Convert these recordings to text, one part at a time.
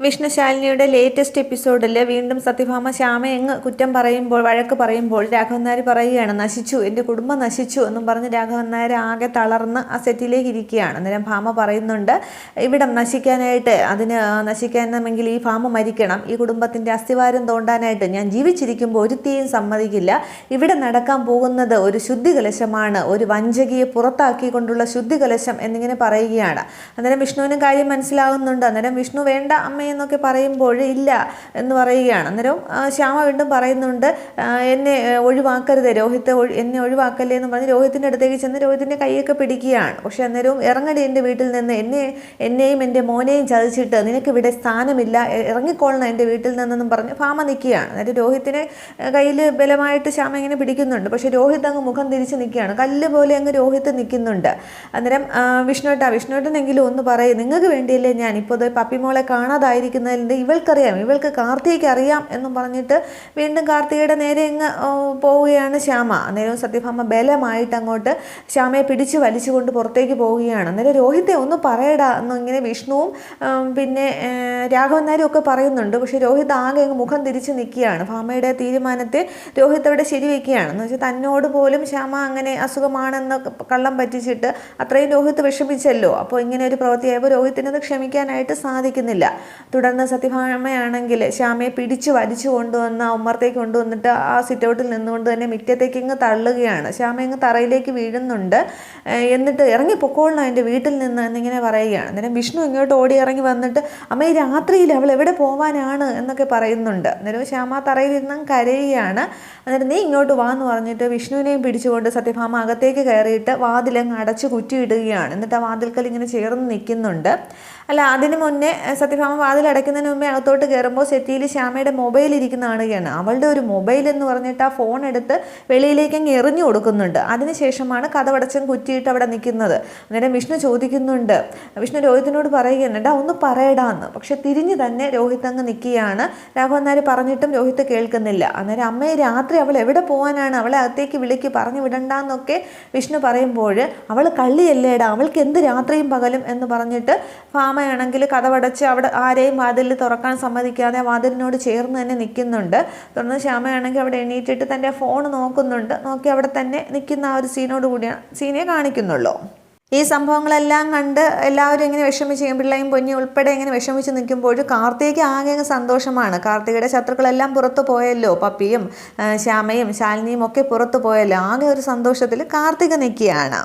വിഷ്ണുശാലിനിയുടെ latest എപ്പിസോഡിൽ വീണ്ടും സത്യഭാമ ശ്യാമ എങ്ങ് കുറ്റം പറയുമ്പോൾ വഴക്ക് പറയുമ്പോൾ രാഘവൻ നായർ പറയുകയാണ് നശിച്ചു എന്റെ കുടുംബം നശിച്ചു എന്നും പറഞ്ഞ് രാഘവൻ നായർ ആകെ തളർന്ന് ആ സെറ്റിലേക്ക് ഇരിക്കുകയാണ്. അന്നേരം ഭാമ പറയുന്നുണ്ട് ഇവിടം നശിക്കാനായിട്ട് അതിന് നശിക്കണമെങ്കിൽ ഈ ഭാമ മരിക്കണം. ഈ കുടുംബത്തിന്റെ അസ്ഥിവാരം തോണ്ടാനായിട്ട് ഞാൻ ജീവിച്ചിരിക്കുമ്പോൾ ഒരുത്തിയും സമ്മതിക്കില്ല. ഇവിടെ നടക്കാൻ പോകുന്നത് ഒരു ശുദ്ധികലശമാണ്. ഒരു വഞ്ചകിയെ പുറത്താക്കിക്കൊണ്ടുള്ള ശുദ്ധികലശം എന്നിങ്ങനെ പറയുകയാണ്. അന്നേരം വിഷ്ണുവിനും കാര്യം മനസ്സിലാകുന്നുണ്ട് അന്നേരം വിഷ്ണു വേണ്ട അമ്മ എന്നൊക്കെ പറയുമ്പോൾ ഇല്ല എന്ന് പറയുകയാണ്. അന്നേരം ശ്യാമ വീണ്ടും പറയുന്നുണ്ട് എന്നെ ഒഴിവാക്കരുത് രോഹിത്തെ എന്നെ ഒഴിവാക്കല്ലേ എന്ന് പറഞ്ഞ് രോഹിത്തിന്റെ അടുത്തേക്ക് ചെന്ന് രോഹിത്തിന്റെ കൈയൊക്കെ പിടിക്കുകയാണ്. പക്ഷേ അന്നേരവും ഇറങ്ങടി എന്റെ വീട്ടിൽ നിന്ന് എന്നെ എന്നെയും എന്റെ മോനെയും ചതിച്ചിട്ട് നിനക്ക് ഇവിടെ സ്ഥാനമില്ല ഇറങ്ങിക്കൊള്ളണം എന്റെ വീട്ടിൽ നിന്നെന്നും പറഞ്ഞ് ഭാമ നിൽക്കുകയാണ്. അതായത് രോഹിത്തിനെ കയ്യിൽ ബലമായിട്ട് ശ്യാമ ഇങ്ങനെ പിടിക്കുന്നുണ്ട്. പക്ഷേ രോഹിത് അങ്ങ് മുഖം തിരിച്ച് നിൽക്കുകയാണ്. കല്ല് പോലെ അങ്ങ് രോഹിത്ത് നിൽക്കുന്നുണ്ട്. അന്നേരം വിഷ്ണുട്ടാ വിഷ്ണുട്ടനെങ്കിലും ഒന്ന് പറയും നിങ്ങൾക്ക് വേണ്ടിയല്ലേ ഞാൻ ഇപ്പോൾ പപ്പിമോളെ പപ്പിമോളെ കാണാതായിരിക്കുന്നതിന്റെ ഇവൾക്കറിയാം. ഇവൾക്ക് കാർത്തികയ്ക്ക് അറിയാം എന്നും പറഞ്ഞിട്ട് വീണ്ടും കാർത്തികയുടെ നേരെ ഇങ്ങ് പോവുകയാണ് ശ്യാമ. അന്നേരവും സത്യഭാമ ബലമായിട്ട് അങ്ങോട്ട് ശ്യാമയെ പിടിച്ച് വലിച്ചുകൊണ്ട് പുറത്തേക്ക് പോവുകയാണ്. അന്നേരം രോഹിത്തെ ഒന്ന് പറയടാ എന്നിങ്ങനെ വിഷ്ണുവും പിന്നെ നായരും ഒക്കെ പറയുന്നുണ്ട്. പക്ഷേ രോഹിത് ആകെ അങ്ങ് മുഖം തിരിച്ച് നിൽക്കുകയാണ്. ഭാമയുടെ തീരുമാനത്തെ രോഹിത് അവിടെ ശരിവെക്കുകയാണ്. എന്ന് വെച്ചാൽ തന്നോട് പോലും ശ്യാമ അങ്ങനെ അസുഖമാണെന്ന് കള്ളം പറ്റിച്ചിട്ട് അത്രയും രോഹിത് വിഷമിച്ചല്ലോ. അപ്പോൾ ഇങ്ങനെ ഒരു പ്രവൃത്തിയായപ്പോൾ രോഹിത്തിനത് ക്ഷമിക്കാനായിട്ട് സാധിക്കുന്നില്ല. തുടർന്ന് സത്യഭാമയാണെങ്കിൽ ശ്യാമയെ പിടിച്ച് വലിച്ചു കൊണ്ടുവന്ന് ഉമ്മർത്തേക്ക് കൊണ്ടുവന്നിട്ട് ആ സിറ്റൗട്ടിൽ നിന്നുകൊണ്ട് തന്നെ മിറ്റത്തേക്ക് ഇങ്ങ് തള്ളുകയാണ്. ശ്യാമ ഇങ്ങ് തറയിലേക്ക് വീഴുന്നുണ്ട്. എന്നിട്ട് ഇറങ്ങി പൊക്കോളണം എന്റെ വീട്ടിൽ നിന്ന് എന്നിങ്ങനെ പറയുകയാണ്. അന്നേരം വിഷ്ണു ഇങ്ങോട്ട് ഓടി ഇറങ്ങി വന്നിട്ട് അമ്മ ഈ രാത്രിയിൽ അവൾ എവിടെ പോവാനാണ് എന്നൊക്കെ പറയുന്നുണ്ട്. അന്നേരം ശ്യാമ തറയിൽ നിന്നും കരയുകയാണ്. അന്നേരം നീ ഇങ്ങോട്ട് വാ എന്ന് പറഞ്ഞിട്ട് വിഷ്ണുവിനെയും പിടിച്ചുകൊണ്ട് സത്യഭാമ അകത്തേക്ക് കയറിയിട്ട് വാതിലങ്ങ് അടച്ച് കുറ്റിയിടുകയാണ്. എന്നിട്ട് ആ വാതിൽക്കൽ ഇങ്ങനെ ചേർന്ന് നിൽക്കുന്നുണ്ട്. അല്ല അതിന് മുന്നേ സത്യഭാമ വാതിൽ അടയ്ക്കുന്നതിന് മുമ്പേ അകത്തോട്ട് കയറുമ്പോൾ സെറ്റിയിൽ ശ്യാമയുടെ മൊബൈൽ ഇരിക്കുന്ന കാണുകയാണ്. അവളുടെ ഒരു മൊബൈൽ എന്ന് പറഞ്ഞിട്ട് ആ ഫോൺ എടുത്ത് വെളിയിലേക്ക് അങ്ങ് എറിഞ്ഞു കൊടുക്കുന്നുണ്ട്. അതിനുശേഷമാണ് കഥവടച്ചും കുറ്റിയിട്ട് അവിടെ നിൽക്കുന്നത്. അന്നേരം വിഷ്ണു ചോദിക്കുന്നുണ്ട്. വിഷ്ണു രോഹിത്തിനോട് പറയുകയാണ് ഒന്ന് പറയടാന്ന്. പക്ഷെ തിരിഞ്ഞ് തന്നെ രോഹിത് അങ്ങ് നിൽക്കുകയാണ്. രാഘവൻ നായർ പറഞ്ഞിട്ടും രോഹിത്ത് കേൾക്കുന്നില്ല. അന്നേരം അമ്മയെ രാത്രി അവൾ എവിടെ പോകാനാണ്? അവളെ അകത്തേക്ക് വിളിക്ക് പറഞ്ഞു വിടണ്ടെന്നൊക്കെ വിഷ്ണു പറയുമ്പോൾ അവൾ കള്ളിയല്ലേടാ അവൾക്ക് എന്ത് രാത്രിയും പകലും? എന്ന് പറഞ്ഞിട്ട് ഭാമയാണെങ്കിൽ കഥവടച്ച് അവിടെ ആരെയും വാതിലിൽ തുറക്കാൻ സമ്മതിക്കാതെ വാതിലിനോട് ചേർന്ന് തന്നെ നിൽക്കുന്നുണ്ട്. തുടർന്ന് ശ്യാമയാണെങ്കിൽ അവിടെ എണീറ്റിട്ട് തന്റെ ഫോൺ നോക്കുന്നുണ്ട്. നോക്കി അവിടെ തന്നെ നിൽക്കുന്ന ആ ഒരു സീനോട് കൂടിയാണ് സീനെ കാണിക്കുന്നുള്ളൂ. ഈ സംഭവങ്ങളെല്ലാം കണ്ട് എല്ലാവരും ഇങ്ങനെ വിഷമിച്ച് പിള്ളയും പൊന്നി ഉൾപ്പെടെ ഇങ്ങനെ വിഷമിച്ച് നിൽക്കുമ്പോൾ കാർത്തിക ആകെ സന്തോഷമാണ്. കാർത്തികയുടെ ശത്രുക്കളെല്ലാം പുറത്തു പോയല്ലോ. പപ്പിയും ശ്യാമയും ശാലിനിയും ഒക്കെ പുറത്തു പോയല്ലോ. ആകെ ഒരു സന്തോഷത്തിൽ കാർത്തിക നിൽക്കുകയാണ്.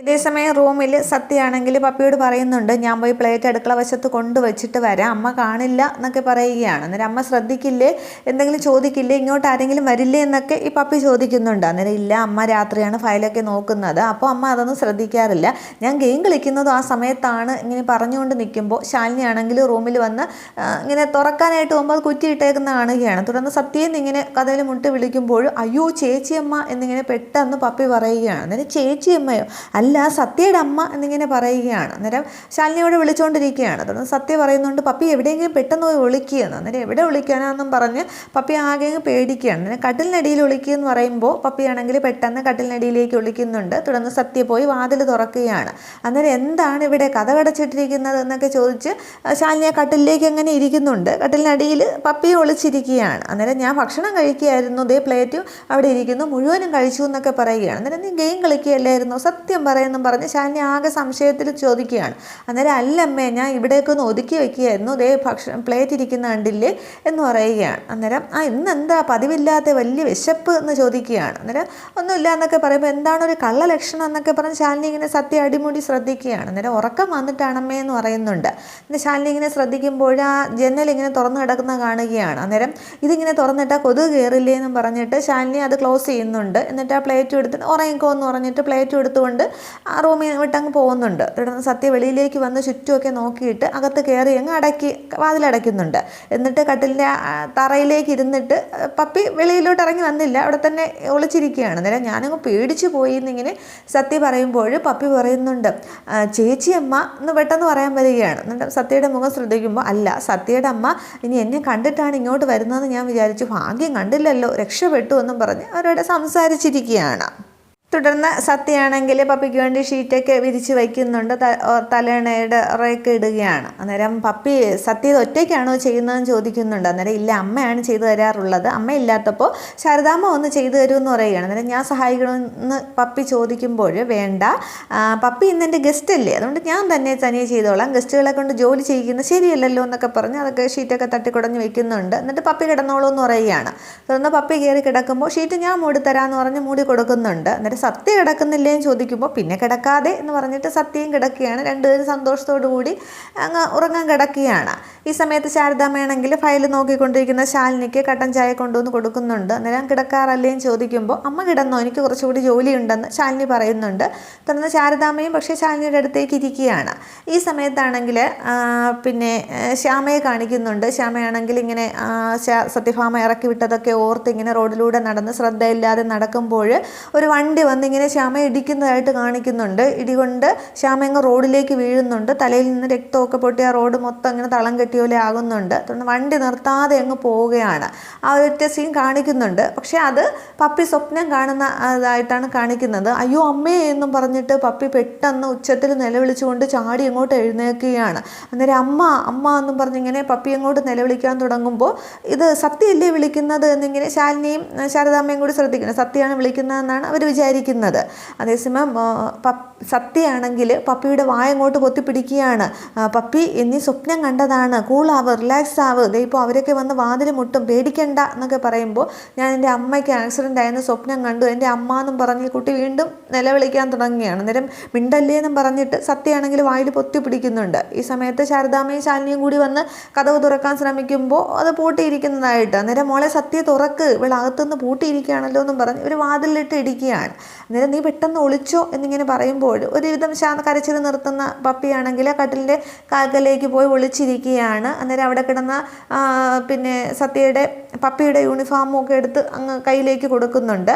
ഇതേസമയം റൂമിൽ സത്യയാണെങ്കിൽ പപ്പിയോട് പറയുന്നുണ്ട് ഞാൻ പോയി പ്ലേറ്റ് അടുക്കള വശത്ത് കൊണ്ടുവച്ചിട്ട് വരാം. അമ്മ കാണില്ല എന്നൊക്കെ പറയുകയാണ്. അന്നേരം അമ്മ ശ്രദ്ധിക്കില്ലേ? എന്തെങ്കിലും ചോദിക്കില്ലേ? ഇങ്ങോട്ട് ആരെങ്കിലും വരില്ലേ? എന്നൊക്കെ ഈ പപ്പി ചോദിക്കുന്നുണ്ട്. അന്നേരം ഇല്ല അമ്മ രാത്രിയാണ് ഫയലൊക്കെ നോക്കുന്നത്. അപ്പോൾ അമ്മ അതൊന്നും ശ്രദ്ധിക്കാറില്ല. ഞാൻ ഗെയിം കളിക്കുന്നതും ആ സമയത്താണ് ഇങ്ങനെ പറഞ്ഞുകൊണ്ട് നിൽക്കുമ്പോൾ ശാലിനി ആണെങ്കിൽ റൂമിൽ വന്ന് ഇങ്ങനെ തുറക്കാനായിട്ട് പോകുമ്പോൾ അത് കുറ്റിയിട്ടേക്കുന്ന കാണുകയാണ്. തുടർന്ന് സത്യം ഇങ്ങനെ കഥയിൽ മുട്ട് വിളിക്കുമ്പോഴും അയ്യോ ചേച്ചിയമ്മ എന്നിങ്ങനെ പെട്ടെന്ന് പപ്പി പറയുകയാണ്. അന്നേരം ചേച്ചിയമ്മയോ? അല്ല സത്യയുടെ അമ്മ എന്നിങ്ങനെ പറയുകയാണ്. അന്നേരം ശാലിനിയോട് വിളിച്ചുകൊണ്ടിരിക്കുകയാണ് തുടർന്ന് സത്യ പറയുന്നുണ്ട് പപ്പി എവിടെയെങ്കിലും പെട്ടെന്ന് പോയി വിളിക്കുകയെന്ന് അന്നേരം എവിടെ വിളിക്കാനാണെന്നും പറഞ്ഞ് പപ്പി ആകെ പേടിക്കുകയാണ്. അന്നേരം കട്ടിലിനടിയിൽ വിളിക്കുകയെന്ന് പറയുമ്പോൾ പപ്പിയാണെങ്കിൽ പെട്ടെന്ന് കട്ടിലിനടിയിലേക്ക് വിളിക്കുന്നുണ്ട്. തുടർന്ന് സത്യ പോയി വാതിൽ തുറക്കുകയാണ്. അന്നേരം എന്താണ് ഇവിടെ കഥ കടച്ചിട്ടിരിക്കുന്നത് എന്നൊക്കെ ചോദിച്ച് ശാലിനി ആ കട്ടിലേക്ക് അങ്ങനെ ഇരിക്കുന്നുണ്ട്? കട്ടിലിനടിയിൽ പപ്പിയെ ഒളിച്ചിരിക്കുകയാണ് അന്നേരം ഞാൻ ഭക്ഷണം കഴിക്കുകയായിരുന്നു. ദേ പ്ലേറ്റ് അവിടെ ഇരിക്കുന്നു. മുഴുവനും കഴിച്ചു എന്നൊക്കെ പറയുകയാണ്. അന്നേരം നീ ഗെയിം കളിക്കുകയല്ലായിരുന്നു? സത്യം പറയുമെന്നും പറഞ്ഞ് ശാലിനി ആകെ സംശയത്തിൽ ചോദിക്കുകയാണ്. അന്നേരം അല്ലമ്മേ ഞാൻ ഇവിടേക്ക് ഒന്ന് ഒതുക്കി വെക്കുകയായിരുന്നു. ദേ ഭക്ഷണം പ്ലേറ്റ് ഇരിക്കുന്ന കണ്ടില്ലേ? എന്ന് പറയുകയാണ്. അന്നേരം ആ ഇന്ന് എന്താ പതിവില്ലാത്ത വലിയ വിശപ്പ് എന്ന് ചോദിക്കുകയാണ്. അന്നേരം ഒന്നുമില്ല എന്നൊക്കെ പറയുമ്പോൾ എന്താണ് ഒരു കള്ള ലക്ഷണം എന്നൊക്കെ പറഞ്ഞ് ശാലിനി ഇങ്ങനെ സത്യ അടിമുടി ശ്രദ്ധിക്കുകയാണ്. അന്നേരം ഉറക്കം വന്നിട്ടാണമ്മേ എന്ന് പറയുന്നുണ്ട്. എന്നിട്ട് ശാലിനി ഇങ്ങനെ ശ്രദ്ധിക്കുമ്പോൾ ആ ജനൽ ഇങ്ങനെ തുറന്നു കിടക്കുന്ന കാണുകയാണ്. അന്നേരം ഇതിങ്ങനെ തുറന്നിട്ടാൽ കൊതുക് കയറില്ലേ എന്നും പറഞ്ഞിട്ട് ശാലിനി അത് ക്ലോസ് ചെയ്യുന്നുണ്ട്. എന്നിട്ട് ആ പ്ലേറ്റ് എടുത്ത് ഉറങ്ങിക്കോ എന്ന് പറഞ്ഞിട്ട് പ്ലേറ്റ് എടുത്തുകൊണ്ട് ആ റൂമിൽ വിട്ടങ്ങ് പോകുന്നുണ്ട്. തുടർന്ന് സത്യ വെളിയിലേക്ക് വന്ന് ചുറ്റുമൊക്കെ നോക്കിയിട്ട് അകത്ത് കയറി അങ്ങ് അടക്കി വാതിലടയ്ക്കുന്നുണ്ട് എന്നിട്ട് കട്ടിലിന്റെ തറയിലേക്ക് ഇരുന്നിട്ട് പപ്പി വെളിയിലോട്ട് ഇറങ്ങി വന്നില്ല. അവിടെ തന്നെ ഒളിച്ചിരിക്കുകയാണ്. അന്നേരം ഞാനങ്ങ് പേടിച്ചു പോയി എന്നിങ്ങനെ സത്യ പറയുമ്പോൾ പപ്പി പറയുന്നുണ്ട് "ആ, ചേച്ചിയമ്മ എന്ന് പെട്ടെന്ന് പറയാൻ വരികയാണ്. എന്നിട്ട് സത്യയുടെ മുഖം ശ്രദ്ധിക്കുമ്പോൾ അല്ല സത്യയുടെ അമ്മ ഇനി എന്നെ കണ്ടിട്ടാണ് ഇങ്ങോട്ട് വരുന്നതെന്ന് ഞാൻ വിചാരിച്ചു. ഭാഗ്യം കണ്ടില്ലല്ലോ രക്ഷപ്പെട്ടു എന്നും പറഞ്ഞ് അവരോട് സംസാരിച്ചിരിക്കുകയാണ്. തുടർന്ന് സത്യയാണെങ്കിൽ പപ്പിക്ക് വേണ്ടി ഷീറ്റൊക്കെ വിരിച്ച് വയ്ക്കുന്നുണ്ട്. തലേണയുടെ ഉറയൊക്കെ ഇടുകയാണ്. അന്നേരം പപ്പി സത്യ ഒറ്റയ്ക്കാണോ ചെയ്യുന്നതെന്ന് ചോദിക്കുന്നുണ്ട്. അന്നേരം ഇല്ല അമ്മയാണ് ചെയ്തു തരാറുള്ളത്. അമ്മ ഇല്ലാത്തപ്പോൾ ശാരദാമ്മ ഒന്ന് ചെയ്തു തരുമെന്ന് പറയുകയാണ്. അന്നേരം ഞാൻ സഹായിക്കണമെന്ന് പപ്പി ചോദിക്കുമ്പോൾ വേണ്ട. പപ്പി ഇന്ന് എന്റെ ഗസ്റ്റ് അല്ലേ? അതുകൊണ്ട് ഞാൻ തന്നെ തനിയെ ചെയ്തോളാം. ഗസ്റ്റുകളെ കൊണ്ട് ജോലി ചെയ്യിക്കുന്നത് ശരിയല്ലല്ലോ എന്നൊക്കെ പറഞ്ഞ് അതൊക്കെ ഷീറ്റൊക്കെ തട്ടിക്കുടഞ്ഞ് വെക്കുന്നുണ്ട് എന്നിട്ട് പപ്പി കിടന്നോളൂ എന്ന് പറയുകയാണ്. തുടർന്ന് പപ്പി കയറി കിടക്കുമ്പോൾ ഷീറ്റ് ഞാൻ മൂടി തരാമെന്ന് പറഞ്ഞ് മൂടി കൊടുക്കുന്നുണ്ട്. സത്യ കിടക്കുന്നില്ലേ എന്ന് ചോദിക്കുമ്പോൾ പിന്നെ കിടക്കാതെ എന്ന് പറഞ്ഞിട്ട് സത്യം കിടക്കുകയാണ്. രണ്ടുപേരും സന്തോഷത്തോടു കൂടി അങ്ങ് ഉറങ്ങാൻ കിടക്കുകയാണ്. ഈ സമയത്ത് ശാരദാമ്മയാണെങ്കിൽ ഫയൽ നോക്കിക്കൊണ്ടിരിക്കുന്ന ശാലിനിക്ക് കട്ടൻ ചായ കൊണ്ടുവന്ന് കൊടുക്കുന്നുണ്ട്. അന്നേരം കിടക്കാറല്ലേ? എന്ന് ചോദിക്കുമ്പോൾ അമ്മ കിടന്നോ എനിക്ക് കുറച്ചുകൂടി ജോലിയുണ്ടെന്ന് ശാലിനി പറയുന്നുണ്ട്. തുടർന്ന് ശാരദാമ്മയും പക്ഷേ ശാലിനിയുടെ അടുത്തേക്ക് ഇരിക്കുകയാണ്. ഈ സമയത്താണെങ്കിൽ പിന്നെ ശ്യാമയെ കാണിക്കുന്നുണ്ട്. ശ്യാമയാണെങ്കിൽ ഇങ്ങനെ സത്യഭാമ ഇറക്കി വിട്ടതൊക്കെ ഓർത്ത് ഇങ്ങനെ റോഡിലൂടെ നടന്ന് ശ്രദ്ധയില്ലാതെ നടക്കുമ്പോൾ ഒരു വണ്ടി വന്ന് ഇങ്ങനെ ശ്യാമ ഇടിക്കുന്നതായിട്ട് കാണിക്കുന്നുണ്ട്. ഇടികൊണ്ട് ശ്യാമ അങ്ങ് റോഡിലേക്ക് വീഴുന്നുണ്ട്. തലയിൽ നിന്ന് രക്തമൊക്കെ പൊട്ടി ആ റോഡ് മൊത്തം അങ്ങനെ തളം കെട്ടിയ പോലെ ആകുന്നുണ്ട്. അതുകൊണ്ട് വണ്ടി നിർത്താതെ അങ്ങ് പോവുകയാണ്. ആ ഒറ്റ സീൻ കാണിക്കുന്നുണ്ട്. പക്ഷേ അത് പപ്പി സ്വപ്നം കാണുന്ന ഇതായിട്ടാണ് കാണിക്കുന്നത്. അയ്യോ അമ്മേ എന്നും പറഞ്ഞിട്ട് പപ്പി പെട്ടെന്ന് ഉച്ചത്തിൽ നിലവിളിച്ചുകൊണ്ട് ചാടി അങ്ങോട്ട് എഴുന്നേൽക്കുകയാണ്. അന്നേരം അമ്മ അമ്മ എന്നും പറഞ്ഞിങ്ങനെ പപ്പി അങ്ങോട്ട് നിലവിളിക്കാൻ തുടങ്ങുമ്പോൾ ഇത് സത്യല്ലേ വിളിക്കുന്നത് എന്നിങ്ങനെ ശാലിനിയും ശാരദാമ്മയും കൂടി ശ്രദ്ധിക്കണം. സത്യമാണ് വിളിക്കുന്നതെന്നാണ് അവർ വിചാരിക്കുന്നത്. അതേസമയം സത്യയാണെങ്കിൽ പപ്പ് പപ്പിയുടെ വായങ്ങോട്ട് പൊത്തിപ്പിടിക്കുകയാണ് പപ്പി എന്നീ സ്വപ്നം കണ്ടതാണ്. കൂളാവ് റിലാക്സ് ആവ്. ദേ ഇപ്പോൾ അവരൊക്കെ വന്ന് വാതിൽ മുട്ടും. പേടിക്കണ്ട എന്നൊക്കെ പറയുമ്പോൾ ഞാൻ എന്റെ അമ്മയ്ക്ക് ആക്സിഡന്റ് ആയെന്ന് സ്വപ്നം കണ്ടു. എന്റെ അമ്മ എന്നും പറഞ്ഞ് കുട്ടി വീണ്ടും നിലവിളിക്കാൻ തുടങ്ങുകയാണ്. അന്നേരം മിണ്ടല്ലേ എന്നും പറഞ്ഞിട്ട് സത്യയാണെങ്കിൽ വായിൽ പൊത്തി പിടിക്കുന്നുണ്ട് ഈ സമയത്ത് ശാരദാമ്മയും ശാലിനിയും കൂടി വന്ന് കഥവ് തുറക്കാൻ ശ്രമിക്കുമ്പോൾ അത് പൂട്ടിയിരിക്കുന്നതായിട്ട്. അന്നേരം മോളെ സത്യ തുറക്ക്. ഇവളകത്തുനിന്ന് പൂട്ടിയിരിക്കുകയാണല്ലോ എന്നും പറഞ്ഞ് ഒരു വാതിലിട്ട് ഇടിക്കുകയാണ്. അന്നേരം നീ പെട്ടെന്ന് ഒളിച്ചോ എന്നിങ്ങനെ പറയുമ്പോൾ ഒരുവിധം ശാന്ത കരച്ചിൽ നിർത്തുന്ന പപ്പിയാണെങ്കിൽ കട്ടിലിന്റെ കാൽക്കലേക്ക് പോയി ഒളിച്ചിരിക്കുകയാണ്. അന്നേരം അവിടെ കിടന്ന പിന്നെ സത്യയുടെ പപ്പിയുടെ യൂണിഫോമും ഒക്കെ എടുത്ത് അങ്ങ് കയ്യിലേക്ക് കൊടുക്കുന്നുണ്ട്.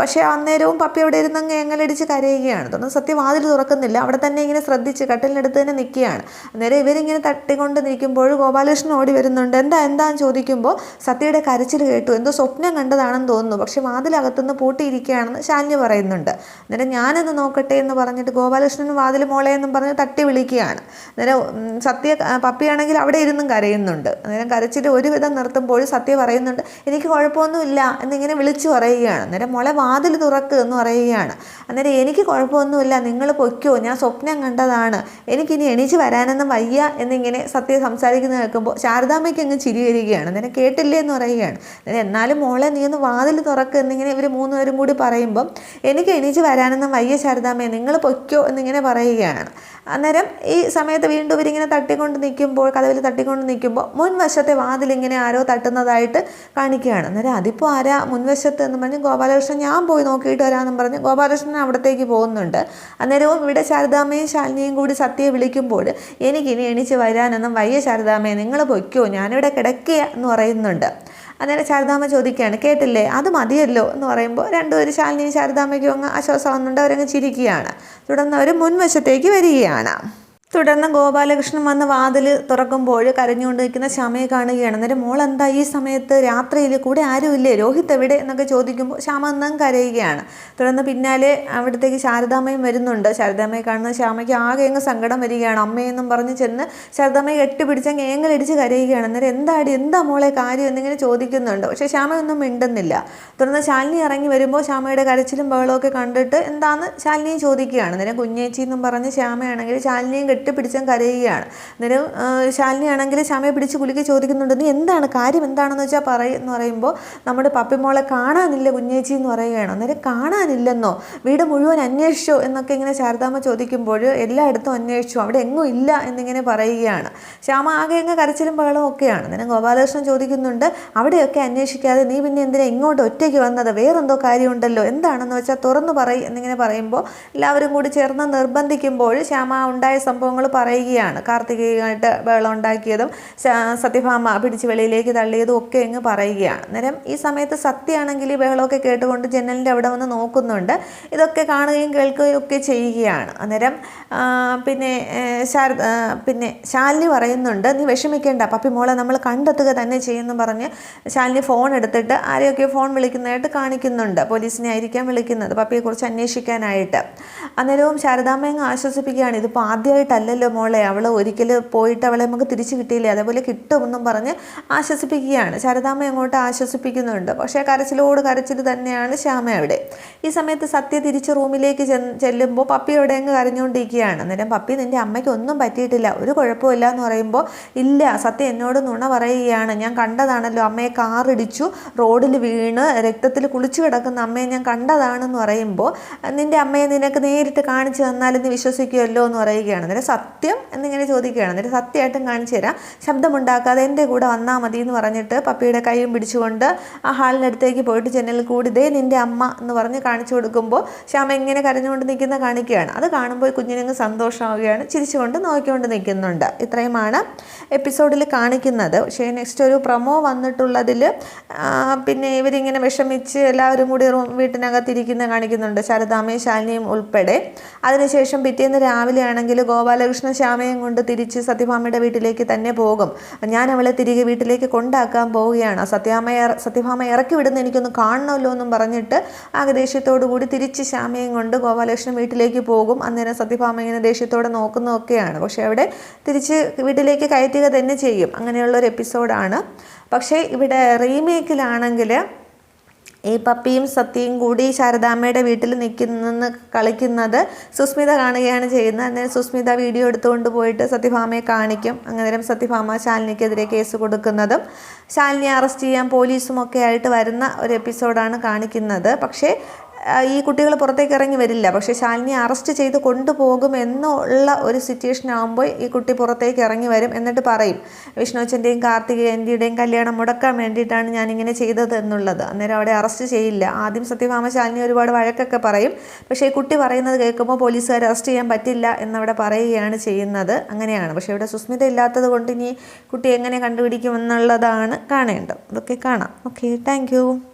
പക്ഷേ അന്നേരവും പപ്പി അവിടെ ഇരുന്ന് അങ്ങ് എങ്ങലടിച്ച് കരയുകയാണ്. തുടർന്ന് സത്യ വാതിൽ തുറക്കുന്നില്ല. അവിടെ തന്നെ ഇങ്ങനെ ശ്രദ്ധിച്ച് കട്ടിലിനടുത്ത് തന്നെ നിൽക്കുകയാണ്. അന്നേരം ഇവരിങ്ങനെ തട്ടിക്കൊണ്ട് നിൽക്കുമ്പോൾ ഗോപാലകൃഷ്ണൻ ഓടി വരുന്നുണ്ട്. എന്താ എന്താന്ന് ചോദിക്കുമ്പോൾ സത്യയുടെ കരച്ചിൽ കേട്ടു. എന്തോ സ്വപ്നം കണ്ടതാണെന്ന് തോന്നുന്നു. പക്ഷേ വാതിലകത്തുനിന്ന് പൂട്ടിയിരിക്കുകയാണെന്ന് ശാലിനി പറയുന്നുണ്ട്. അന്നേരം ഞാനത് നോക്കട്ടെ എന്ന് പറഞ്ഞിട്ട് ഗോപാലകൃഷ്ണൻ വാതിൽ മോളെ എന്നും പറഞ്ഞ് തട്ടി വിളിക്കുകയാണ്. അന്നേരം സത്യ പപ്പിയാണെങ്കിൽ അവിടെ ഇരുന്നും കരയുന്നുണ്ട്. അന്നേരം കരച്ചിട്ട് ഒരുവിധം നിർത്തുമ്പോൾ സത്യ പറയുന്നുണ്ട്. എനിക്ക് കുഴപ്പമൊന്നുമില്ല എന്നിങ്ങനെ വിളിച്ചു പറയുകയാണ്. അന്നേരം മോളെ വാതിൽ തുറക്ക് എന്ന് പറയുകയാണ്. അന്നേരം എനിക്ക് കുഴപ്പമൊന്നുമില്ല. നിങ്ങൾ പൊയ്ക്കോ. ഞാൻ സ്വപ്നം കണ്ടതാണ്. എനിക്കിനി എണീച്ച് വരാനൊന്നും വയ്യ എന്നിങ്ങനെ സത്യ സംസാരിക്കുന്നത് കേൾക്കുമ്പോൾ ശാരദാമ്മയ്ക്ക് അങ്ങ് ചിരി വരികയാണ്. അന്നേരം കേട്ടില്ലേ എന്ന് പറയുകയാണ്. അന്നേരം എന്നാലും മോളെ നീ ഒന്ന് വാതിൽ തുറക്ക് എന്നിങ്ങനെ ഇവർ മൂന്നുപേരും കൂടി പറയുമ്പം എനിക്ക് എണീച്ച് വരാനൊന്നും വയ്യ ശാരദാമ്മയെ നിങ്ങൾ പൊയ്ക്കോ എന്നിങ്ങനെ പറയുകയാണ്. അന്നേരം ഈ സമയത്ത് വീണ്ടും ഇവരിങ്ങനെ തട്ടിക്കൊണ്ട് നിൽക്കുമ്പോൾ കഥവിൽ തട്ടിക്കൊണ്ട് നിൽക്കുമ്പോൾ മുൻവശത്തെ വാതിലിങ്ങനെ ആരോ തട്ടുന്നതായിട്ട് കാണിക്കുകയാണ്. അന്നേരം അതിപ്പോൾ ആരാ മുൻവശത്ത് എന്ന് പറഞ്ഞ് ഗോപാലകൃഷ്ണൻ ഞാൻ പോയി നോക്കിയിട്ട് വരാമെന്നും പറഞ്ഞ് ഗോപാലകൃഷ്ണൻ അവിടത്തേക്ക് പോകുന്നുണ്ട്. അന്നേരവും ഇവിടെ ശാരദാമ്മയും ശാലിനിയും കൂടി സത്യയെ വിളിക്കുമ്പോൾ എനിക്കിനി എണീച്ച് വരാനൊന്നും വയ്യ ശാരദാമ്മയെ നിങ്ങൾ പൊയ്ക്കോ ഞാനിവിടെ കിടക്കുക എന്ന് പറയുന്നുണ്ട്. അന്നേരം ശാരദാമ്മ ചോദിക്കുകയാണ് കേട്ടില്ലേ? അത് മതിയല്ലോ? എന്ന് പറയുമ്പോൾ രണ്ടുപേരും ശാലിനിയും ശാരദാമ്മയ്ക്കും അങ്ങ് ആശ്വാസം ആശ്വാസമാകുന്നുണ്ട് അവരങ്ങ് ചിരിക്കുകയാണ്. തുടർന്ന് അവർ മുൻവശത്തേക്ക് വരികയാണ്. തുടർന്ന് ഗോപാലകൃഷ്ണൻ വന്ന് വാതിൽ തുറക്കുമ്പോൾ കരഞ്ഞുകൊണ്ട് നിൽക്കുന്ന ശ്യാമയെ കാണുകയാണ്. അന്നേരം മോൾ എന്താ ഈ സമയത്ത് രാത്രിയിൽ കൂടെ ആരുമില്ലേ? രോഹിത് എവിടെ? എന്നൊക്കെ ചോദിക്കുമ്പോൾ ശ്യാമ എന്നും കരയുകയാണ്. തുടർന്ന് പിന്നാലെ അവിടത്തേക്ക് ശാരദാമ്മയും വരുന്നുണ്ട്. ശാരദാമ്മയെ കാണുന്ന ശ്യാമയ്ക്ക് ആകെ അങ്ങ് സങ്കടം വരികയാണ്. അമ്മയെന്നും പറഞ്ഞ് ചെന്ന് ശാരദാമ്മയെ കെട്ടിപ്പിടിച്ച് ഏങ്ങലടിച്ച് കരയുകയാണ്. അന്നേരം എന്താടി? എന്താ മോളെ കാര്യം? എന്നിങ്ങനെ ചോദിക്കുന്നുണ്ട്. പക്ഷേ ശ്യാമയൊന്നും മിണ്ടുന്നില്ല. തുടർന്ന് ശാലിനി ഇറങ്ങി വരുമ്പോൾ ശ്യാമയുടെ കരച്ചിലും ബഹളവും ഒക്കെ കണ്ടിട്ട് എന്താന്ന് ശാലിനിയും ചോദിക്കുകയാണ്. അന്നേരം കുഞ്ഞേച്ചി എന്നും പറഞ്ഞ് ശ്യാമയാണെങ്കിൽ ശാലിനിയും കെട്ടിപ്പിടിച്ചും കരയുകയാണ്. അന്നേരം ശാലിനി ശാലിനിയാണെങ്കിൽ ശ്യാമയെ പിടിച്ച് കുലുക്കി ചോദിക്കുന്നുണ്ട് നീ എന്താണ്? കാര്യം എന്താണെന്ന് വെച്ചാൽ പറയുന്നു പറയുമ്പോൾ നമ്മുടെ പപ്പിമോളെ കാണാനില്ല കുഞ്ഞേച്ചി എന്ന് പറയുകയാണ്. അന്നേരം കാണാനില്ലെന്നോ? വീട് മുഴുവൻ അന്വേഷിച്ചോ? എന്നൊക്കെ ഇങ്ങനെ ശാരദാമ്മ ചോദിക്കുമ്പോൾ എല്ലായിടത്തും അന്വേഷിച്ചു. അവിടെ എങ്ങും ഇല്ല എന്നിങ്ങനെ പറയുകയാണ്. ശ്യാമ ആകെ അങ്ങ് കരച്ചിലും ബഹളവും ഒക്കെയാണ്. അന്നേരം ഗോപാലകൃഷ്ണൻ ചോദിക്കുന്നുണ്ട് അവിടെയൊക്കെ അന്വേഷിക്കാതെ നീ പിന്നെ എന്തിനാ ഇങ്ങോട്ട് ഒറ്റയ്ക്ക് വന്നത്? വേറെന്തോ കാര്യമുണ്ടല്ലോ? എന്താണെന്ന് വെച്ചാൽ തുറന്നു പറയും എന്നിങ്ങനെ പറയുമ്പോൾ എല്ലാവരും കൂടി ചേർന്ന് നിർബന്ധിക്കുമ്പോൾ ശ്യാമ ഉണ്ടായ സംഭവം സംഭവങ്ങൾ പറയുകയാണ്. കാർത്തികയുമായിട്ട് ബഹളം ഉണ്ടാക്കിയതും സത്യഭാമ പിടിച്ച് വെളിയിലേക്ക് തള്ളിയതും ഒക്കെ അങ്ങ് പറയുകയാണ്. അന്നേരം ഈ സമയത്ത് സത്യമാണെങ്കിൽ ഈ ബഹളമൊക്കെ കേട്ടുകൊണ്ട് ജനലിന്റെ അവിടെ വന്ന് നോക്കുന്നുണ്ട്. ഇതൊക്കെ കാണുകയും കേൾക്കുകയും ഒക്കെ ചെയ്യുകയാണ്. അന്നേരം പിന്നെ ശാരദ പിന്നെ ശാലിനി പറയുന്നുണ്ട് നീ വിഷമിക്കേണ്ട പപ്പി മോളെ നമ്മൾ കണ്ടെത്തുക തന്നെ ചെയ്യുമെന്ന് പറഞ്ഞ് ശാലിനി ഫോൺ എടുത്തിട്ട് ആരെയൊക്കെ ഫോൺ വിളിക്കുന്നതായിട്ട് കാണിക്കുന്നുണ്ട്. പോലീസിനെ ആയിരിക്കാം വിളിക്കുന്നത് പപ്പിയെക്കുറിച്ച് അന്വേഷിക്കാനായിട്ട്. അന്നേരവും ശാരദാമ്മ ആശ്വസിപ്പിക്കുകയാണ് ഇതിപ്പോൾ ആദ്യമായിട്ടല്ലല്ലോ മോളെ. അവൾ ഒരിക്കൽ പോയിട്ട് അവളെ നമുക്ക് തിരിച്ചു കിട്ടിയില്ലേ? അതേപോലെ കിട്ടുമെന്നും പറഞ്ഞ് ആശ്വസിപ്പിക്കുകയാണ്. ശാരദാമ്മ അങ്ങോട്ട് ആശ്വസിപ്പിക്കുന്നുണ്ട്. പക്ഷേ കരച്ചിലോട് കരച്ചിൽ തന്നെയാണ് ശ്യാമ അവിടെ. ഈ സമയത്ത് സത്യ തിരിച്ച് റൂമിലേക്ക് ചെല്ലുമ്പോൾ പപ്പി അവിടെ അങ്ങ് കരഞ്ഞുകൊണ്ടിരിക്കുകയാണ്. അന്നേരം പപ്പി നിന്റെ അമ്മയ്ക്ക് ഒന്നും പറ്റിയിട്ടില്ല. ഒരു കുഴപ്പമില്ല എന്ന് പറയുമ്പോൾ ഇല്ല സത്യ എന്നോട് നുണ പറയുകയാണ്. ഞാൻ കണ്ടതാണല്ലോ അമ്മയെ കാറിടിച്ചു റോഡിൽ വീണ് രക്തത്തിൽ കുളിച്ചു കിടക്കുന്ന അമ്മയെ ഞാൻ കണ്ടതാണെന്ന് പറയുമ്പോൾ നിന്റെ അമ്മയെ നിനക്ക് നേരിട്ട് കാണിച്ചു തന്നാൽ നീ വിശ്വസിക്കുമല്ലോ എന്ന് പറയുകയാണ്. അന്നേരം സത്യം എന്നിങ്ങനെ ചോദിക്കുകയാണ്. എന്നിട്ട് സത്യമായിട്ടും കാണിച്ചു തരാം. ശബ്ദമുണ്ടാക്കാതെ എന്റെ കൂടെ വന്നാൽ മതി എന്ന് പറഞ്ഞിട്ട് പപ്പിയുടെ കൈയും പിടിച്ചുകൊണ്ട് ആ ഹാളിനടുത്തേക്ക് പോയിട്ട് ജനലിൽ കൂടി ദേ നിന്റെ അമ്മ എന്ന് പറഞ്ഞ് കാണിച്ചു കൊടുക്കുമ്പോൾ ശ്യാമ ഇങ്ങനെ കരഞ്ഞുകൊണ്ട് നിൽക്കുന്ന കാണിക്കുകയാണ്. അത് കാണുമ്പോൾ കുഞ്ഞിനങ്ങ് സന്തോഷമാവുകയാണ്. ചിരിച്ചുകൊണ്ട് നോക്കിക്കൊണ്ട് നിൽക്കുന്നുണ്ട്. ഇത്രയുമാണ് എപ്പിസോഡിൽ കാണിക്കുന്നത്. പക്ഷേ നെക്സ്റ്റ് ഒരു പ്രൊമോ വന്നിട്ടുള്ളതിൽ പിന്നെ ഇവരിങ്ങനെ വിഷമിച്ച് എല്ലാവരും കൂടി റൂം വീട്ടിനകത്തിരിക്കുന്ന കാണിക്കുന്നുണ്ട്. ശാരദാമയും ശാലിനിയും ഉൾപ്പെടെ. അതിനുശേഷം പിറ്റേന്ന് രാവിലെ ആണെങ്കിൽ ഗോപാലകൃഷ്ണൻ ശ്യാമയും കൊണ്ട് തിരിച്ച് സത്യഭാമയുടെ വീട്ടിലേക്ക് തന്നെ പോകും. ഞാൻ അവളെ തിരികെ വീട്ടിലേക്ക് കൊണ്ടാക്കാൻ പോവുകയാണ്. സത്യാമ സത്യഭാമ ഇറക്കി വിടുന്ന എനിക്കൊന്ന് കാണണമല്ലോ എന്നും പറഞ്ഞിട്ട് ആ ദേഷ്യത്തോടു കൂടി തിരിച്ച് ശ്യാമയും കൊണ്ട് ഗോപാലകൃഷ്ണൻ വീട്ടിലേക്ക് പോകും. അന്നേരം സത്യഭാമ ഇങ്ങനെ ദേഷ്യത്തോടെ നോക്കുന്നതൊക്കെയാണ്. പക്ഷേ അവിടെ തിരിച്ച് വീട്ടിലേക്ക് കയറ്റുക തന്നെ ചെയ്യും. അങ്ങനെയുള്ള ഒരു എപ്പിസോഡാണ്. പക്ഷേ ഇവിടെ റീമേക്കിലാണെങ്കിൽ ഈ പപ്പിയും സത്യയും കൂടി ശാരദാമ്മയുടെ വീട്ടിൽ നിൽക്കുന്ന കളിക്കുന്നത് സുസ്മിത കാണുകയാണ് ചെയ്യുന്നത്. അന്നേരം സുസ്മിത വീഡിയോ എടുത്തുകൊണ്ട് പോയിട്ട് സത്യഭാമയെ കാണിക്കും. അന്നേരം സത്യഭാമ ശാലിനിക്കെതിരെ കേസ് കൊടുക്കുന്നതും ശാലിനിയെ അറസ്റ്റ് ചെയ്യാൻ പോലീസും ഒക്കെ ആയിട്ട് വരുന്ന ഒരു എപ്പിസോഡാണ് കാണിക്കുന്നത്. പക്ഷേ ഈ കുട്ടികൾ പുറത്തേക്ക് ഇറങ്ങി വരില്ല. പക്ഷേ ശാലിനിയെ അറസ്റ്റ് ചെയ്ത് കൊണ്ടുപോകും എന്നുള്ള ഒരു സിറ്റുവേഷൻ ആകുമ്പോൾ ഈ കുട്ടി പുറത്തേക്ക് ഇറങ്ങി വരും എന്നിട്ട് പറയും വിഷ്ണുച്ചന്റെയും കാർത്തികേയന്റെയും കല്യാണം മുടക്കാൻ വേണ്ടിയിട്ടാണ് ഞാനിങ്ങനെ ചെയ്തത് എന്നുള്ളത്. അന്നേരം അവിടെ അറസ്റ്റ് ചെയ്യില്ല. ആദ്യം സത്യഭാമ ശാലിനി ഒരുപാട് വഴക്കൊക്കെ പറയും. പക്ഷേ ഈ കുട്ടി പറയുന്നത് കേൾക്കുമ്പോൾ പോലീസുകാർ അറസ്റ്റ് ചെയ്യാൻ പറ്റില്ല എന്നവിടെ പറയുകയാണ് ചെയ്യുന്നത്. അങ്ങനെയാണ്. പക്ഷേ ഇവിടെ സുസ്മിത ഇല്ലാത്തത് കൊണ്ട് ഇനി കുട്ടി എങ്ങനെ കണ്ടുപിടിക്കും എന്നുള്ളതാണ് കാണേണ്ടത്. അതൊക്കെ കാണാം. Okay thank